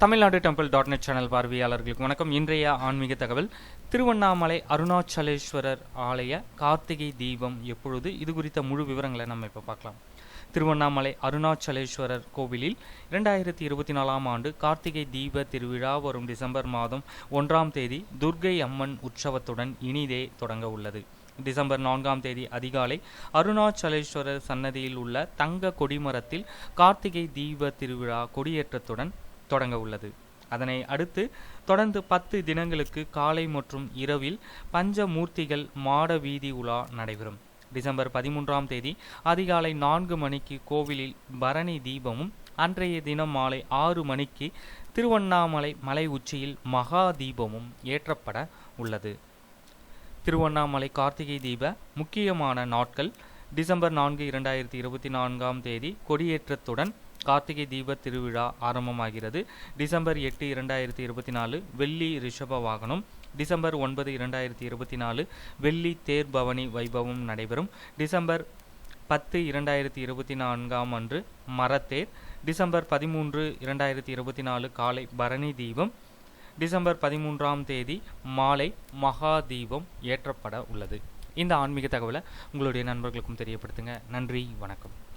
Tamil Nadu temple dot net channel பார்வையாளர்களுக்கு வணக்கம். இன்றைய ஆன்மீக தகவல் திருவண்ணாமலை அருணாச்சலேஸ்வரர் ஆலய கார்த்திகை தீபம் எப்பொழுது? இது குறித்த முழு விவரங்களை நம்ம இப்போ பார்க்கலாம். திருவண்ணாமலை அருணாச்சலேஸ்வரர் கோவிலில் இரண்டாயிரத்தி இருபத்தி நாலாம் ஆண்டு கார்த்திகை தீப திருவிழா வரும் டிசம்பர் மாதம் ஒன்றாம் தேதி துர்க்கை அம்மன் உற்சவத்துடன் இனிதே தொடங்க உள்ளது. டிசம்பர் நான்காம் தேதி அதிகாலை அருணாச்சலேஸ்வரர் சன்னதியில் உள்ள தங்க கொடிமரத்தில் கார்த்திகை தீப திருவிழா கொடியேற்றத்துடன் தொடங்க உள்ளது. அதனை அடுத்து தொடர்ந்து பத்து தினங்களுக்கு காலை மற்றும் இரவில் பஞ்சமூர்த்திகள் மாட வீதி உலா நடைபெறும். டிசம்பர் பதிமூன்றாம் தேதி அதிகாலை நான்கு மணிக்கு கோவிலில் பரணி தீபமும் அன்றைய தினம் மாலை ஆறு மணிக்கு திருவண்ணாமலை மலை உச்சியில் மகா தீபமும் ஏற்றப்பட உள்ளது. திருவண்ணாமலை கார்த்திகை தீப முக்கியமான நாட்கள் டிசம்பர் நான்கு இரண்டாயிரத்தி இருபத்தி நான்காம் தேதி கொடியேற்றத்துடன் கார்த்திகை தீப திருவிழா ஆரம்பமாகிறது. டிசம்பர் எட்டு இரண்டாயிரத்தி இருபத்தி நாலு வெள்ளி ரிஷப வாகனம். டிசம்பர் ஒன்பது இரண்டாயிரத்தி இருபத்தி நாலு வெள்ளி தேர் பவனி வைபவம் நடைபெறும். டிசம்பர் பத்து இரண்டாயிரத்தி இருபத்தி நான்காம் அன்று மரத்தேர். டிசம்பர் பதிமூன்று இரண்டாயிரத்தி இருபத்தி நாலு காலை பரணி தீபம். டிசம்பர் பதிமூன்றாம் தேதி மாலை மகா தீபம் ஏற்றப்பட உள்ளது. இந்த ஆன்மீக தகவலை உங்களுடைய நண்பர்களுக்கும் தெரியப்படுத்துங்க. நன்றி வணக்கம்.